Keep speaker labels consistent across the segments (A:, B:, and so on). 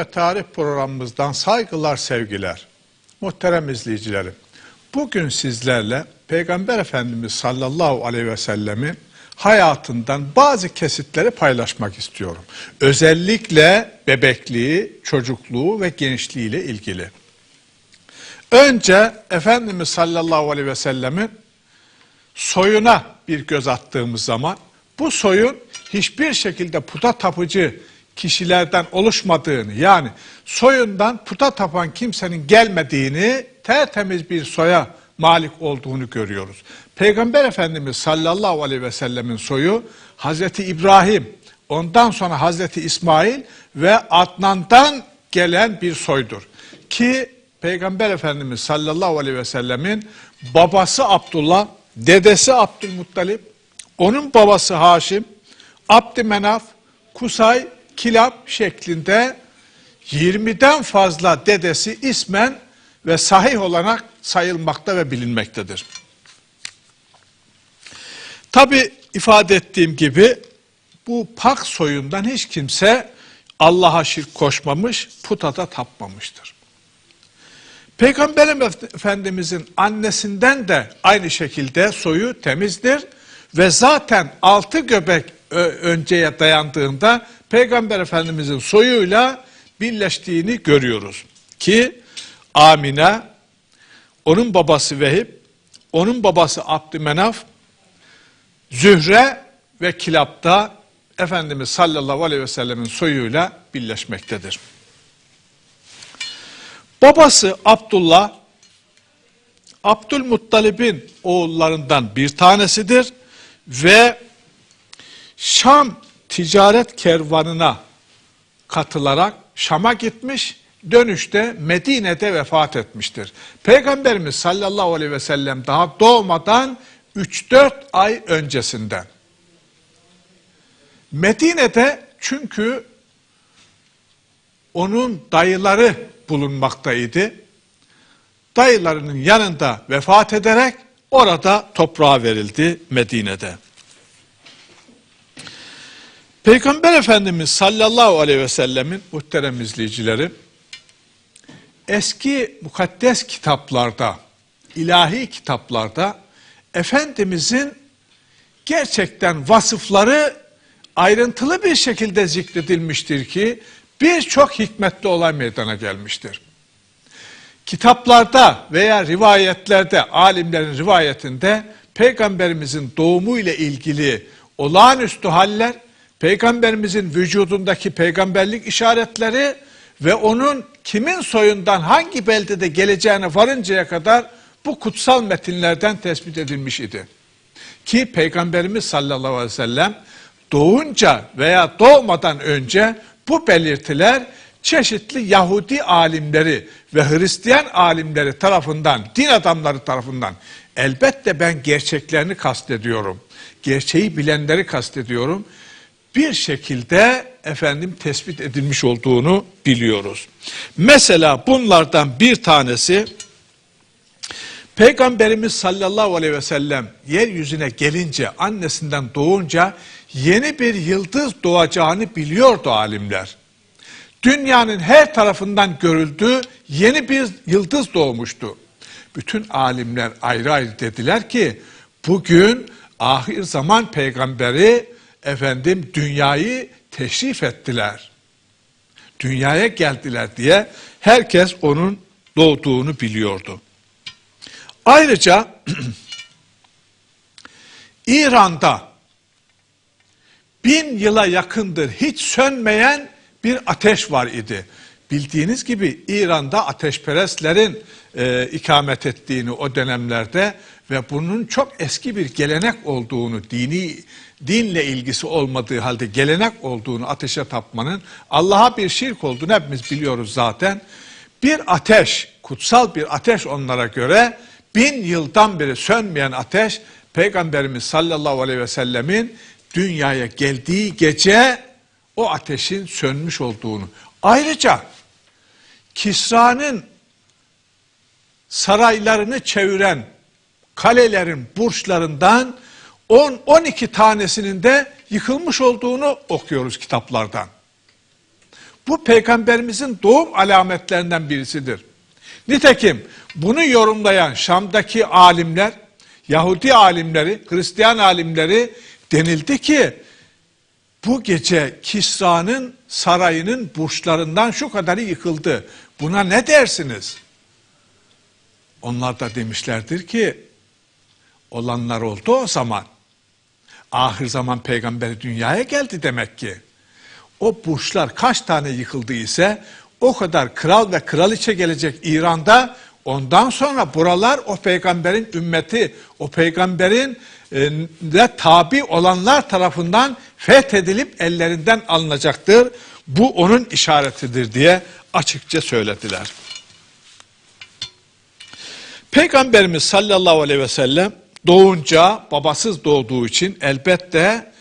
A: Ve tarih programımızdan saygılar, sevgiler. Muhterem izleyicilerim, bugün sizlerle Peygamber Efendimiz sallallahu aleyhi ve sellemin hayatından bazı kesitleri paylaşmak istiyorum. Özellikle bebekliği, çocukluğu ve gençliğiyle ilgili. Önce Efendimiz sallallahu aleyhi ve sellemin soyuna bir göz attığımız zaman bu soyun hiçbir şekilde puta tapıcı kişilerden oluşmadığını yani soyundan puta tapan kimsenin gelmediğini tertemiz bir soya malik olduğunu görüyoruz. Peygamber Efendimiz sallallahu aleyhi ve sellemin soyu Hazreti İbrahim, ondan sonra Hazreti İsmail ve Adnan'dan gelen bir soydur. Ki Peygamber Efendimiz sallallahu aleyhi ve sellemin babası Abdullah, dedesi Abdülmuttalip, onun babası Haşim, Abdümenaf, Kusay, Kilab şeklinde 20'den fazla dedesi ismen ve sahih olarak sayılmakta ve bilinmektedir. Tabi ifade ettiefim gibi bu pak soyundan hiç kimse Allah'a şirk koşmamış, putata tapmamıştır. Peygamber Efendimizin annesinden de aynı şekilde soyu temizdir ve zaten altı göbek önceye dayandığında Peygamber Efendimizin soyuyla birleştiğini görüyoruz. Ki Amine, onun babası Vehib, onun babası Abdümenaf, Zühre ve Kilap'ta Efendimiz sallallahu aleyhi ve sellemin soyuyla birleşmektedir. Babası Abdullah, Abdülmuttalib'in oğullarından bir tanesidir ve Şam ticaret kervanına katılarak Şam'a gitmiş, dönüşte Medine'de vefat etmiştir. Peygamberimiz sallallahu aleyhi ve sellem daha doğmadan 3-4 ay öncesinden. Medine'de çünkü onun dayıları bulunmaktaydı. Dayılarının yanında vefat ederek orada toprağa verildi Medine'de. Peygamber Efendimiz sallallahu aleyhi ve sellemin muhterem izleyicileri eski mukaddes kitaplarda, ilahi kitaplarda Efendimizin gerçekten vasıfları ayrıntılı bir şekilde zikredilmiştir ki birçok hikmetli olay meydana gelmiştir. Kitaplarda veya rivayetlerde, alimlerin rivayetinde peygamberimizin doğumu ile ilgili olağanüstü haller, peygamberimizin vücudundaki peygamberlik işaretleri ve onun kimin soyundan hangi beldede geleceğine varıncaya kadar bu kutsal metinlerden tespit edilmiş idi. Ki Peygamberimiz sallallahu aleyhi ve sellem doğunca veya doğmadan önce bu belirtiler çeşitli Yahudi alimleri ve Hristiyan alimleri tarafından, din adamları tarafından elbette ben gerçeklerini kastediyorum. Gerçeği bilenleri kastediyorum. Bir şekilde efendim tespit edilmiş olduğunu biliyoruz. Mesela bunlardan bir tanesi Peygamberimiz sallallahu aleyhi ve sellem yeryüzüne gelince annesinden doğunca yeni bir yıldız doğacağını biliyordu alimler. Dünyanın her tarafından görüldüğü yeni bir yıldız doğmuştu. Bütün alimler ayrı ayrı dediler ki bugün ahir zaman peygamberi efendim dünyayı teşrif ettiler. Dünyaya geldiler diye herkes onun doğduğunu biliyordu. Ayrıca İran'da bin yıla yakındır hiç sönmeyen bir ateş var idi. Bildiğiniz gibi İran'da ateşperestlerin e, ikamet ettiğini o dönemlerde ve bunun çok eski bir gelenek olduğunu, dini dinle ilgisi olmadığı halde gelenek olduğunu ateşe tapmanın Allah'a bir şirk olduğunu hepimiz biliyoruz zaten. Bir ateş, kutsal bir ateş onlara göre bin yıldan beri sönmeyen ateş Peygamberimiz sallallahu aleyhi ve sellemin dünyaya geldiği gece o ateşin sönmüş olduğunu. Ayrıca Kisra'nın saraylarını çeviren kalelerin burçlarından 10-12 tanesinin de yıkılmış olduğunu okuyoruz kitaplardan. Bu peygamberimizin doğum alametlerinden birisidir. Nitekim bunu yorumlayan Şam'daki alimler, Yahudi alimleri, Hristiyan alimleri denildi ki bu gece Kisra'nın sarayının burçlarından şu kadarı yıkıldı. Buna ne dersiniz? Onlar da demişlerdir ki olanlar oldu o zaman. Ahir zaman peygamberi dünyaya geldi demek ki. O burçlar kaç tane yıkıldı ise o kadar kral ve kraliçe gelecek İran'da ondan sonra buralar o peygamberin ümmeti, o peygamberin de tabi olanlar tarafından fethedilip ellerinden alınacaktır. Bu onun işaretidir diye açıkça söylediler. Peygamberimiz sallallahu aleyhi ve sellem doğunca babasız doğduğu için elbette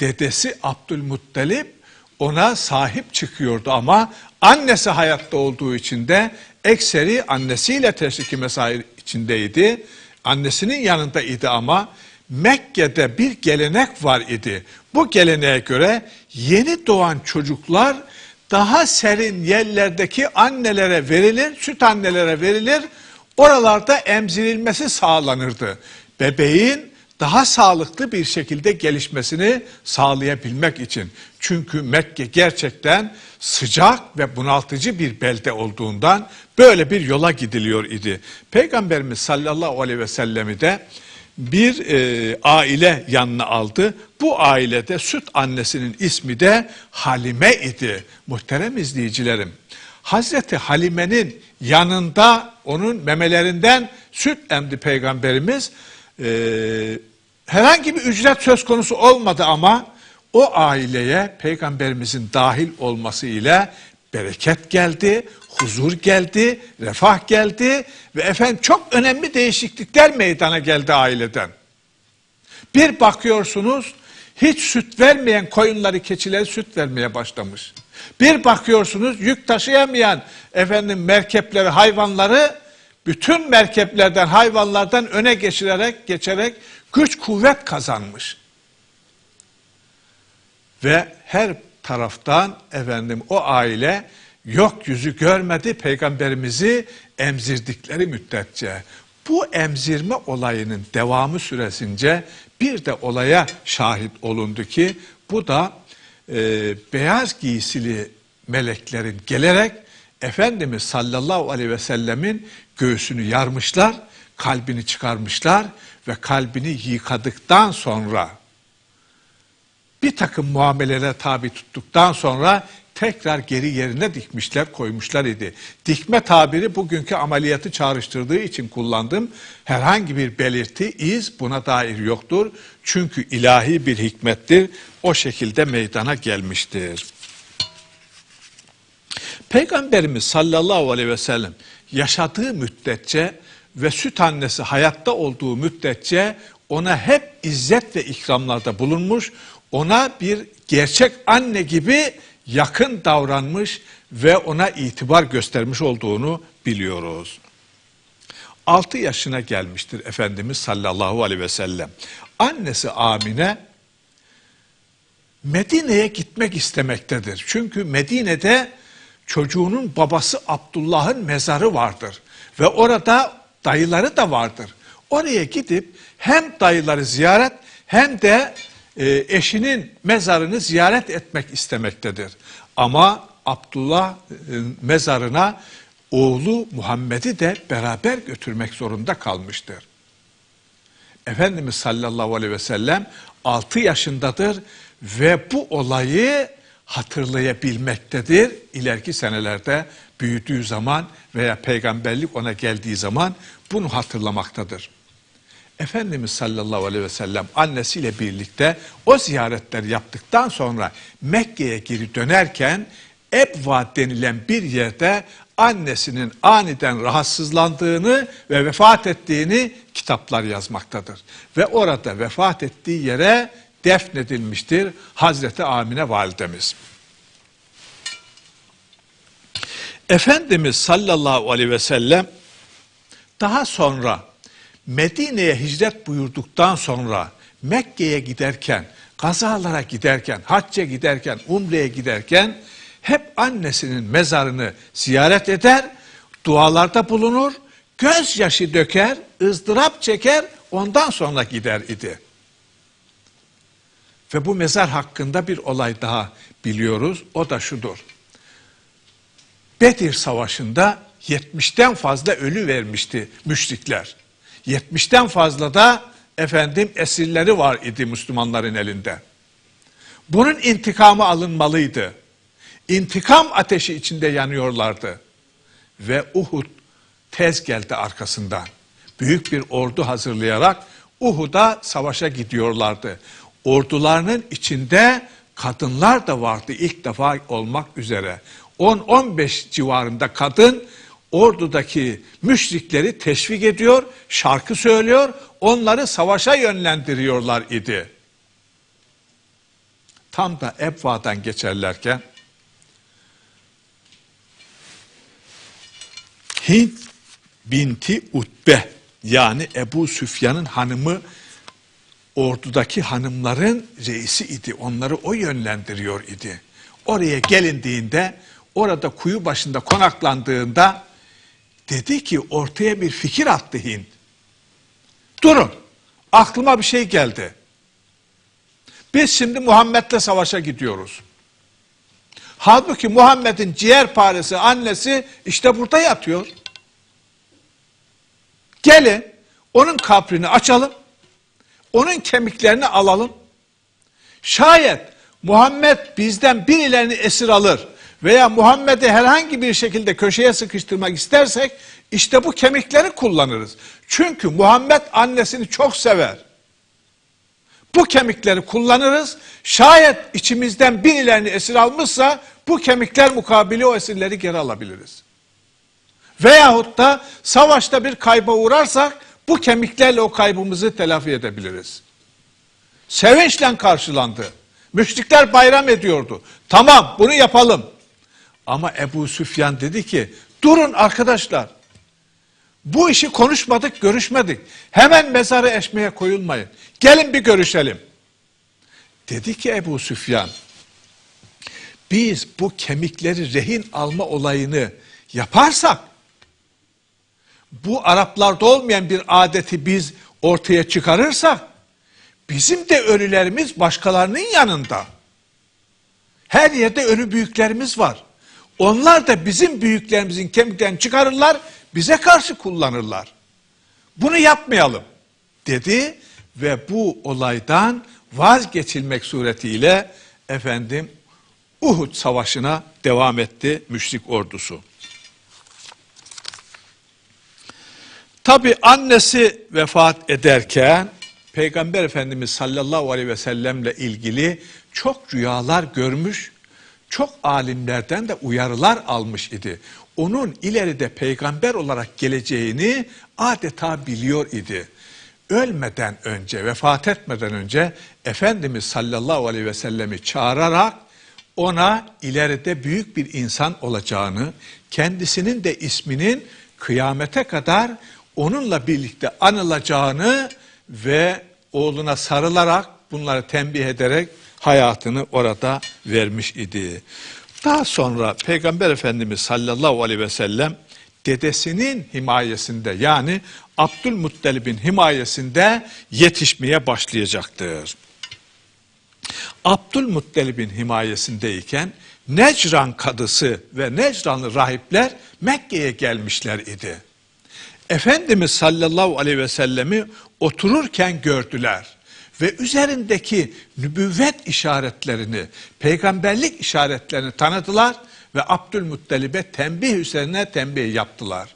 A: dedesi Abdülmuttalip ona sahip çıkıyordu ama annesi hayatta olduğu için de ekseri annesiyle teşriki mesai içindeydi. Annesinin yanındaydı ama Mekke'de bir gelenek var idi. Bu geleneğe göre yeni doğan çocuklar daha serin yerlerdeki annelere verilir, süt annelere verilir. Oralarda emzirilmesi sağlanırdı. Bebeğin daha sağlıklı bir şekilde gelişmesini sağlayabilmek için. Çünkü Mekke gerçekten sıcak ve bunaltıcı bir belde olduğundan böyle bir yola gidiliyor idi. Peygamberimiz sallallahu aleyhi ve sellemi de bir e, aile yanına aldı. Bu ailede süt annesinin ismi de Halime idi. Muhterem izleyicilerim. Hazreti Halime'nin yanında onun memelerinden süt emdi peygamberimiz. Ee, herhangi bir ücret söz konusu olmadı ama o aileye peygamberimizin dahil olması ile bereket geldi, huzur geldi, refah geldi ve efendim çok önemli değişiklikler meydana geldi aileden. Bir bakıyorsunuz hiç süt vermeyen koyunları, keçileri süt vermeye başlamış. Bir bakıyorsunuz yük taşıyamayan efendim merkepleri, hayvanları bütün merkeplerden, hayvanlardan öne geçirerek, geçerek güç kuvvet kazanmış. Ve her taraftan efendim o aile yok yüzü görmedi peygamberimizi emzirdikleri müddetçe. Bu emzirme olayının devamı süresince bir de olaya şahit olundu ki bu da e, beyaz giysili meleklerin gelerek Efendimiz sallallahu aleyhi ve sellemin göğsünü yarmışlar, kalbini çıkarmışlar ve kalbini yıkadıktan sonra bir takım muamelelere tabi tuttuktan sonra tekrar geri yerine dikmişler, koymuşlar idi. Dikme tabiri bugünkü ameliyatı çağrıştırdığı için kullandım. Herhangi bir belirti, iz buna dair yoktur. Çünkü ilahi bir hikmettir. O şekilde meydana gelmiştir. Peygamberimiz sallallahu aleyhi ve sellem yaşadığı müddetçe ve süt annesi hayatta olduğu müddetçe ona hep izzet ve ikramlarda bulunmuş, ona bir gerçek anne gibi yakın davranmış ve ona itibar göstermiş olduğunu biliyoruz. 6 yaşına gelmiştir Efendimiz sallallahu aleyhi ve sellem. Annesi Amine Medine'ye gitmek istemektedir. Çünkü Medine'de çocuğunun babası Abdullah'ın mezarı vardır. Ve orada dayıları da vardır. Oraya gidip hem dayıları ziyaret hem de e, eşinin mezarını ziyaret etmek istemektedir. Ama Abdullah e, mezarına oğlu Muhammed'i de beraber götürmek zorunda kalmıştır. Efendimiz sallallahu aleyhi ve sellem 6 yaşındadır ve bu olayı hatırlayabilmektedir. İleriki senelerde büyüdüğü zaman veya peygamberlik ona geldiği zaman bunu hatırlamaktadır. Efendimiz sallallahu aleyhi ve sellem annesiyle birlikte o ziyaretleri yaptıktan sonra Mekke'ye geri dönerken Ebva denilen bir yerde annesinin aniden rahatsızlandığını ve vefat ettiğini kitaplar yazmaktadır. Ve orada vefat ettiği yere defnedilmiştir Hazreti Amine validemiz. Efendimiz sallallahu aleyhi ve sellem daha sonra Medine'ye hicret buyurduktan sonra Mekke'ye giderken, kazalara giderken, hacca giderken, umreye giderken hep annesinin mezarını ziyaret eder, dualarda bulunur, gözyaşı döker, ızdırap çeker, ondan sonra gider idi. Ve bu mezar hakkında bir olay daha biliyoruz. O da şudur. Bedir Savaşı'nda 70'ten fazla ölü vermişti müşrikler. 70'ten fazla da efendim esirleri var idi Müslümanların elinde. Bunun intikamı alınmalıydı. İntikam ateşi içinde yanıyorlardı. Ve Uhud tez geldi arkasından. Büyük bir ordu hazırlayarak Uhud'a savaşa gidiyorlardı. Ordularının içinde kadınlar da vardı ilk defa olmak üzere. 10-15 civarında kadın ordudaki müşrikleri teşvik ediyor, şarkı söylüyor, onları savaşa yönlendiriyorlar idi. Tam da Ebva'dan geçerlerken Hint binti Utbe yani Ebu Süfyan'ın hanımı ordudaki hanımların reisi idi. Onları o yönlendiriyor idi. Oraya gelindiğinde orada kuyu başında konaklandığında dedi ki ortaya bir fikir attı Hint. Durun aklıma bir şey geldi. Biz şimdi Muhammed'le savaşa gidiyoruz. Halbuki Muhammed'in ciğer paresi annesi işte burada yatıyor. Gelin onun kabrini açalım. Onun kemiklerini alalım. Şayet Muhammed bizden birilerini esir alır veya Muhammed'i herhangi bir şekilde köşeye sıkıştırmak istersek işte bu kemikleri kullanırız. Çünkü Muhammed annesini çok sever. Bu kemikleri kullanırız. Şayet içimizden birilerini esir almışsa bu kemikler mukabili o esirleri geri alabiliriz. Veyahut da savaşta bir kayba uğrarsak bu kemiklerle o kaybımızı telafi edebiliriz. Sevinçle karşılandı. Müşrikler bayram ediyordu. Tamam bunu yapalım. Ama Ebu Süfyan dedi ki durun arkadaşlar. Bu işi konuşmadık, görüşmedik. Hemen mezarı eşmeye koyulmayın. Gelin bir görüşelim. Dedi ki Ebu Süfyan, biz bu kemikleri rehin alma olayını yaparsak, bu Araplarda olmayan bir adeti biz ortaya çıkarırsak, bizim de ölülerimiz başkalarının yanında. Her yerde ölü büyüklerimiz var. Onlar da bizim büyüklerimizin kemiklerini çıkarırlar, bize karşı kullanırlar. Bunu yapmayalım dedi ve bu olaydan vazgeçilmek suretiyle efendim Uhud savaşına devam etti müşrik ordusu. Tabi annesi vefat ederken Peygamber Efendimiz sallallahu aleyhi ve sellemle ilgili çok rüyalar görmüş, çok alimlerden de uyarılar almış idi. Onun ileride peygamber olarak geleceğini adeta biliyor idi. Ölmeden önce, vefat etmeden önce Efendimiz sallallahu aleyhi ve sellemi çağırarak ona ileride büyük bir insan olacağını, kendisinin de isminin kıyamete kadar onunla birlikte anılacağını ve oğluna sarılarak bunları tembih ederek hayatını orada vermiş idi. Daha sonra Peygamber Efendimiz sallallahu aleyhi ve sellem dedesinin himayesinde yani Abdülmuttalib'in himayesinde yetişmeye başlayacaktır. Abdülmuttalib'in himayesindeyken Necran kadısı ve Necranlı rahipler Mekke'ye gelmişler idi. Efendimiz sallallahu aleyhi ve sellemi otururken gördüler ve üzerindeki nübüvvet işaretlerini, peygamberlik işaretlerini tanıdılar ve Abdülmuttalib'e tembih üzerine tembih yaptılar.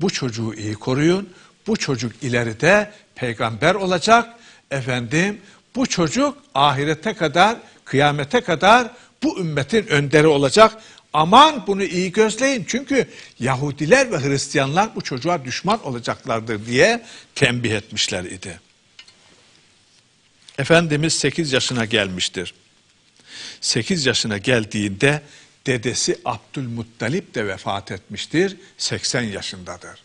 A: Bu çocuğu iyi koruyun, bu çocuk ileride peygamber olacak, efendim bu çocuk ahirete kadar, kıyamete kadar bu ümmetin önderi olacak. Aman bunu iyi gözleyin çünkü Yahudiler ve Hristiyanlar bu çocuğa düşman olacaklardır diye tembih etmişler idi. Efendimiz 8 yaşına gelmiştir. 8 yaşına geldiğinde dedesi Abdülmuttalip de vefat etmiştir. 80 yaşındadır.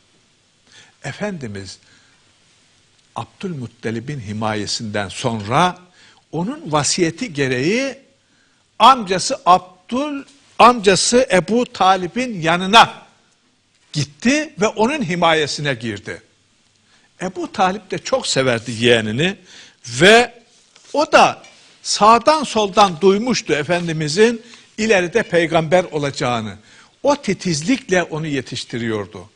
A: Efendimiz Abdülmuttalib'in himayesinden sonra onun vasiyeti gereği amcası Abdül amcası Ebu Talib'in yanına gitti ve onun himayesine girdi. Ebu Talip de çok severdi yeğenini ve o da sağdan soldan duymuştu Efendimizin ileride peygamber olacağını. O titizlikle onu yetiştiriyordu.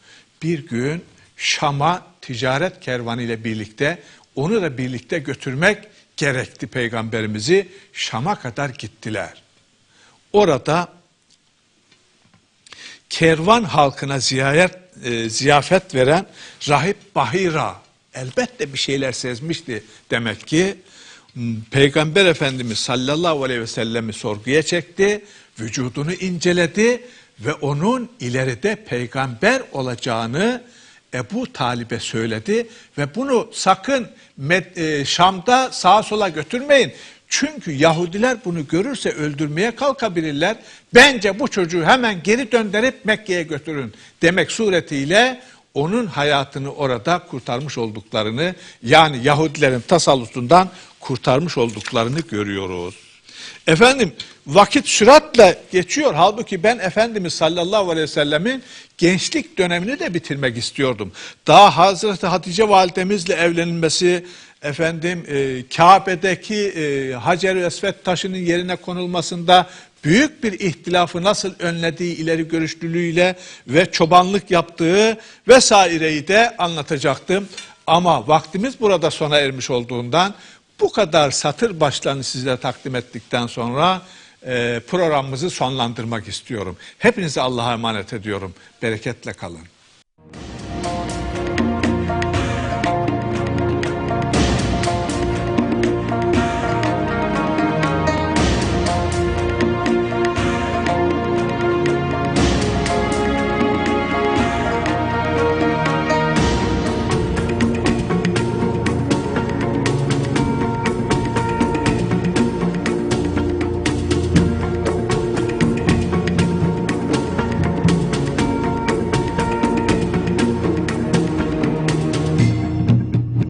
A: Bir gün Şam'a ticaret kervanı ile birlikte onu da birlikte götürmek gerekti peygamberimizi. Şam'a kadar gittiler. Orada kervan halkına ziyaret, e, ziyafet veren rahip Bahira elbette bir şeyler sezmişti demek ki. Hmm, Peygamber Efendimiz sallallahu aleyhi ve sellemi sorguya çekti, vücudunu inceledi ve onun ileride peygamber olacağını Ebu Talib'e söyledi ve bunu sakın e, Şam'da sağa sola götürmeyin. Çünkü Yahudiler bunu görürse öldürmeye kalkabilirler. Bence bu çocuğu hemen geri döndürüp Mekke'ye götürün demek suretiyle onun hayatını orada kurtarmış olduklarını yani Yahudilerin tasallutundan kurtarmış olduklarını görüyoruz. Efendim vakit süratle geçiyor. Halbuki ben Efendimiz sallallahu aleyhi ve sellemin gençlik dönemini de bitirmek istiyordum. Daha Hazreti Hatice validemizle evlenilmesi, efendim e, Kabe'deki e, Hacer-i Esved taşının yerine konulmasında büyük bir ihtilafı nasıl önlediği ileri görüşlülüğüyle ve çobanlık yaptığı vesaireyi de anlatacaktım. Ama vaktimiz burada sona ermiş olduğundan bu kadar satır başlarını size takdim ettikten sonra e, programımızı sonlandırmak istiyorum. Hepinizi Allah'a emanet ediyorum. Bereketle kalın.